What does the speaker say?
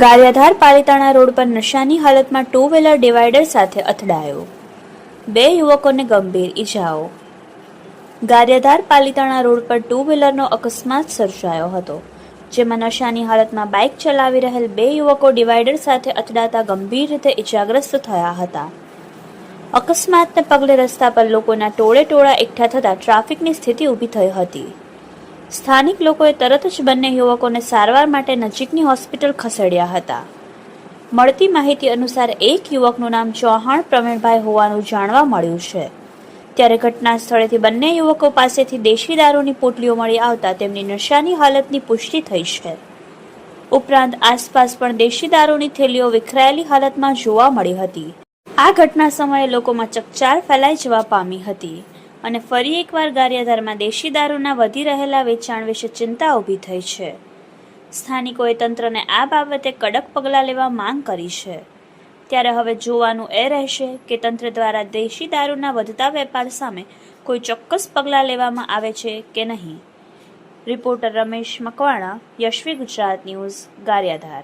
Gariadhar Palitana road પર નશાની હાલતમાં two wheeler divider સાથે અથડાયો. બે યુવકોને ગંભીર ઈજાઓ. ગારિયાધાર પાલિતાણા રોડ પર ટુ વ્હીલરનો અકસ્માત સર્જાયો હતો, જેમાં નશાની હાલતમાં બાઇક ચલાવી રહેલ બે યુવકો ડિવાઈડર સાથે અથડાતા ગંભીર રીતે ઈજાગ્રસ્ત થયા હતા. અકસ્માતને પગલે રસ્તા પર લોકોના ટોળે ટોળા એકઠા થતાં ટ્રાફિકની સ્થિતિ ઊભી થઈ હતી. સ્થાનિક લોકોએ તરત જ બંને યુવકોને સારવાર માટે નજીકની હોસ્પિટલ ખસેડ્યા હતા. મળતી માહિતી અનુસાર એક યુવકનું નામ ચૌહાણ પ્રવીણભાઈ હોવાનું જાણવા મળ્યું છે. ત્યારે ઘટના સ્થળેથી બંને યુવકો પાસેથી દેશી દારૂની પોટલીઓ મળી આવતા તેમની નશાની હાલતની પુષ્ટિ થઈ છે. ઉપરાંત આસપાસ પણ દેશી દારૂની થેલીઓ વિખરાયેલી હાલતમાં જોવા મળી હતી. આ ઘટના સમયે લોકોમાં ચકચાર ફેલાઈ જવા પામી હતી. અને ફરી એકવાર ગારિયાધારમાં દેશી દારૂના વધી રહેલા વેચાણ વિશે ચિંતા ઊભી થઈ છે. સ્થાનિકોએ તંત્રને આ બાબતે કડક પગલાં લેવા માંગ કરી છે. ત્યારે હવે જોવાનું એ રહેશે કે તંત્ર દ્વારા દેશી દારૂના વધતા વેપાર સામે કોઈ ચોક્કસ પગલાં લેવામાં આવે છે કે નહીં. Reporter Ramesh Makwana, Yashvi Gujarat news, Gariyadhar.